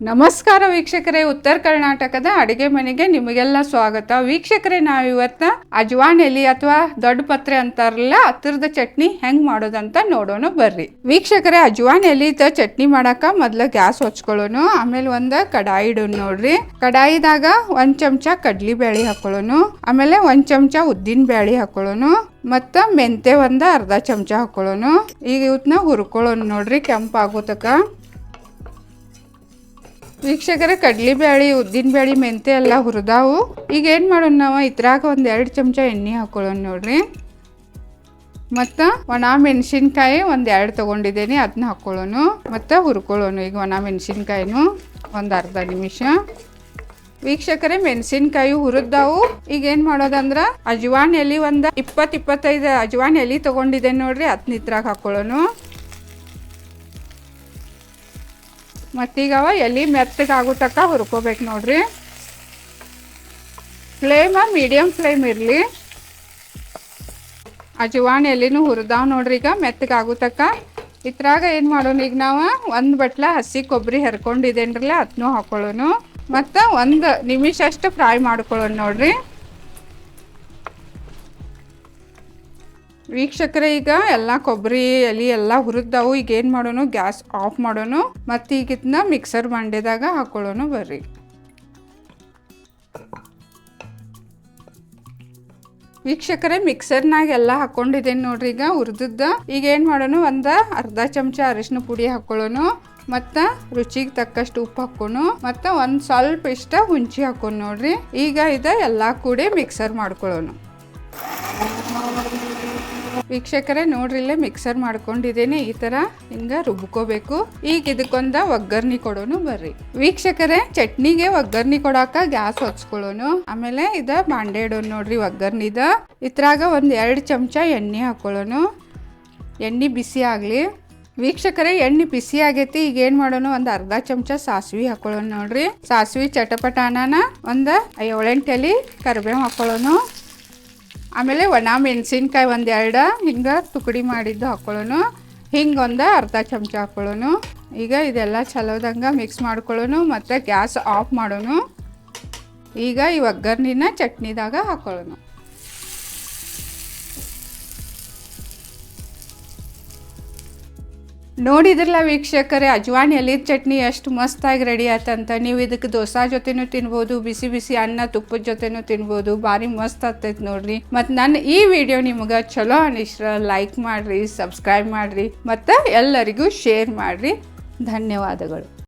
ನಮಸ್ಕಾರ ವೀಕ್ಷಕರೇ, ಉತ್ತರ ಕರ್ನಾಟಕದ ಅಡಿಗೆ ಮನೆಗೆ ನಿಮಗೆಲ್ಲ ಸ್ವಾಗತ. ವೀಕ್ಷಕರೇ ನಾವು ಇವತ್ತ ಅಜ್ವಾನ್ ಎಲಿ ಅಥವಾ ದೊಡ್ಡ ಪತ್ರೆ ಅಂತಾರಲ್ಲ, ಹತ್ತಿರದ ಚಟ್ನಿ ಹೆಂಗ್ ಮಾಡೋದಂತ ನೋಡೋಣ ಬರ್ರಿ. ವೀಕ್ಷಕರೇ ಅಜ್ವಾನ್ ಎಲಿದ ಚಟ್ನಿ ಮಾಡಾಕ ಮೊದ್ಲ ಗ್ಯಾಸ್ ಹಚ್ಕೊಳ್ಳೋನು, ಆಮೇಲೆ ಒಂದ ಕಡಾಯಿ ಇಡೋಣ ನೋಡ್ರಿ. ಕಡಾಯಿದಾಗ ಒಂದ್ ಚಮಚ ಕಡ್ಲಿ ಬ್ಯಾಳಿ ಹಾಕೊಳ್ಳೋನು, ಆಮೇಲೆ ಒಂದ್ ಚಮಚ ಉದ್ದಿನ ಬ್ಯಾಳಿ ಹಾಕೊಳ್ಳೋನು, ಮತ್ತ ಮೆಂತೆ ಒಂದ ಅರ್ಧ ಚಮಚ ಹಾಕೊಳ್ಳೋನು. ಈಗ ಇವತ್ನ ಹುರ್ಕೊಳ್ಳೋನು ನೋಡ್ರಿ, ಕೆಂಪಾಗೋ ತಕ. ವೀಕ್ಷಕರ ಉದ್ದಿನ ಬ್ಯಾಳಿ ಮೆಂತೆ ಎಲ್ಲ ಹುರಿದಾವು. ಈಗ ಏನು ಮಾಡೋಣ ನಾವು? ಇದ್ರಾಗ ಒಂದು ಎರಡು ಚಮಚ ಎಣ್ಣೆ ಹಾಕೊಳ್ಳೋಣ ನೋಡ್ರಿ. ಮತ್ತು ಒಣ ಮೆಣಸಿನ್ಕಾಯಿ ಒಂದು ಎರಡು ತೊಗೊಂಡಿದ್ದೀನಿ ಅದನ್ನ ಹಾಕ್ಕೊಳ್ಳೋನು ಮತ್ತು ಹುರ್ಕೊಳ್ಳೋನು ಈಗ ಒಣ ಮೆಣಸಿನ್ಕಾಯಿನೂ ಒಂದು ಅರ್ಧ ನಿಮಿಷ. ವೀಕ್ಷಕರೇ, ಮೆಣಸಿನ್ಕಾಯಿ ಹುರಿದಾವು. ಈಗ ಏನು ಮಾಡೋದಂದ್ರೆ, ಅಜ್ವಾನ್ ಎಲೆ ಒಂದು ಇಪ್ಪತ್ತು ಇಪ್ಪತ್ತೈದು ಅಜ್ವಾನ್ ಎಲೆ ತೊಗೊಂಡಿದ್ದೇನೆ ನೋಡ್ರಿ ಅದನ್ನ ಇದ್ರಾಗ ಹಾಕ್ಕೊಳ್ಳೋನು ಮತ್ತೀಗ ಅವ ಎಲೆ ಮೆತ್ತಗೆ ಆಗೋ ತನಕ ಹುರ್ಕೋಬೇಕು ನೋಡ್ರಿ. ಫ್ಲೇಮ ಮೀಡಿಯಮ್ ಫ್ಲೇಮ್ ಇರಲಿ. ಅಜವಾನ್ ಎಲೆನೂ ಹುರಿದಾವ್ ನೋಡ್ರಿ ಈಗ ಮೆತ್ತಗೆ ಆಗೋ ತನಕ ಇದ್ರಾಗ ಏನು ಮಾಡೋಣ ಈಗ ನಾವು ಒಂದು ಬಟ್ಲ ಹಸಿ ಕೊಬ್ಬರಿ ಹೆರ್ಕೊಂಡಿದ್ದೇನ್ರಲ್ಲ ಅದನ್ನೂ ಹಾಕೊಳ್ಳೋನು ಮತ್ತು ಒಂದು ನಿಮಿಷ ಅಷ್ಟು ಫ್ರೈ ಮಾಡ್ಕೊಳ್ಳೋಣ ನೋಡ್ರಿ. ವೀಕ್ಷಕರೇ, ಈಗ ಎಲ್ಲ ಕೊಬ್ಬರಿ ಎಲೆ ಎಲ್ಲ ಹುರಿದಾವು. ಈಗ ಏನು ಮಾಡೋಣ ಗ್ಯಾಸ್ ಆಫ್ ಮಾಡೋಣ ಮತ್ತು ಈಗ ಇದನ್ನ ಮಿಕ್ಸರ್ ಮಂಡ್ಯದಾಗ ಹಾಕೊಳ್ಳೋನು ಬರ್ರಿ. ವೀಕ್ಷಕರೇ ಮಿಕ್ಸರ್ನಾಗ ಎಲ್ಲ ಹಾಕೊಂಡಿದ್ದೇನೆ ನೋಡ್ರಿ ಈಗ ಹುರಿದದ್ದ. ಈಗ ಏನು ಮಾಡೋಣ ಒಂದು ಅರ್ಧ ಚಮಚ ಅರಿಶಿನ ಪುಡಿ ಹಾಕೊಳ್ಳೋನು. ಮತ್ತು ರುಚಿಗೆ ತಕ್ಕಷ್ಟು ಉಪ್ಪು ಹಾಕೋನು ಮತ್ತು ಒಂದು ಸ್ವಲ್ಪ ಇಷ್ಟ ಹುಂಚಿ ಹಾಕೋನು ನೋಡ್ರಿ. ಈಗ ಇದು ಎಲ್ಲ ಕೂಡಿ ಮಿಕ್ಸರ್ ಮಾಡ್ಕೊಳ್ಳೋನು ವೀಕ್ಷಕರೇ, ನೋಡ್ರಿ, ಇಲ್ಲೇ ಮಿಕ್ಸರ್ ಮಾಡ್ಕೊಂಡಿದ್ದೇನೆ. ಈ ತರ ಹಿಂಗ ರುಬ್ಕೋಬೇಕು. ಈಗ ಇದಕ್ಕೊಂದ ಒಗ್ಗರ್ನಿ ಕೊಡೋನು ಬರ್ರಿ. ವೀಕ್ಷಕರೇ, ಚಟ್ನಿಗೆ ಒಗ್ಗರ್ನಿ ಕೊಡಾಕ ಗ್ಯಾಸ್ ಹೊಚ್ಕೊಳ್ಳೋನು. ಆಮೇಲೆ ಇದ ಬಾಂಡೆ ಇಡೋನು ನೋಡ್ರಿ ಒಗ್ಗರ್ನಿದ ಇದ್ರಾಗ ಒಂದ್ ಎರಡು ಚಮಚ ಎಣ್ಣೆ ಹಾಕೊಳ್ಳೋನು. ಎಣ್ಣೆ ಬಿಸಿ ಆಗಲಿ. ವೀಕ್ಷಕರೇ, ಎಣ್ಣೆ ಬಿಸಿ ಆಗೈತಿ. ಈಗ ಏನ್ ಮಾಡೋಣ ಒಂದು ಅರ್ಧ ಚಮಚ ಸಾಸಿವೆ ಹಾಕೊಳ್ಳೋಣ ನೋಡ್ರಿ. ಸಾಸಿವೆ ಚಟಪಟ ಅನಾನ ಒಂದು ಏಳೆಂಟು ಎಲೆ ಕರಿಬೇವು ಹಾಕೊಳ್ಳೋನು. ಆಮೇಲೆ ಒಣ ಮೆಣಸಿನ್ಕಾಯಿ ಒಂದು ಎರಡು, ಹಿಂಗೆ ತುಕಡಿ ಮಾಡಿದ್ದು ಹಾಕ್ಕೊಳ್ಳೋನು ಹಿಂಗೆ ಒಂದು ಅರ್ಧ ಚಮಚ ಹಾಕ್ಕೊಳ್ಳೋನು ಈಗ ಇದೆಲ್ಲ ಚಲೋದಂಗೆ ಮಿಕ್ಸ್ ಮಾಡ್ಕೊಳ್ಳೋನು ಮತ್ತು ಗ್ಯಾಸ್ ಆಫ್ ಮಾಡೋನು. ಈಗ ಈ ಒಗ್ಗರ್ನಿನ ಚಟ್ನಿದಾಗ ಹಾಕೊಳ್ಳೋನು. ನೋಡಿದ್ರಲ್ಲ ವೀಕ್ಷಕರೇ, ಅಜ್ವಾನ್ ಎಲಿದ ಚಟ್ನಿ ಎಷ್ಟು ಮಸ್ತಾಗಿ ರೆಡಿ ಆಯ್ತಂತ ನೀವು ಇದಕ್ಕೆ ದೋಸೆ ಜೊತೆನೂ ತಿನ್ಬೋದು, ಬಿಸಿ ಬಿಸಿ ಅನ್ನ ತುಪ್ಪದ ಜೊತೆನೂ ತಿನ್ಬೋದು. ಭಾರಿ ಮಸ್ತ್ ಆಗ್ತೈತೆ ನೋಡ್ರಿ. ಮತ್ತು ನನ್ನ ಈ ವಿಡಿಯೋ ನಿಮಗೆ ಚಲೋ ಅನಿಸ್ರ ಲೈಕ್ ಮಾಡಿರಿ ಸಬ್ಸ್ಕ್ರೈಬ್ ಮಾಡಿರಿ, ಮತ್ತು ಎಲ್ಲರಿಗೂ ಶೇರ್ ಮಾಡಿರಿ. ಧನ್ಯವಾದಗಳು.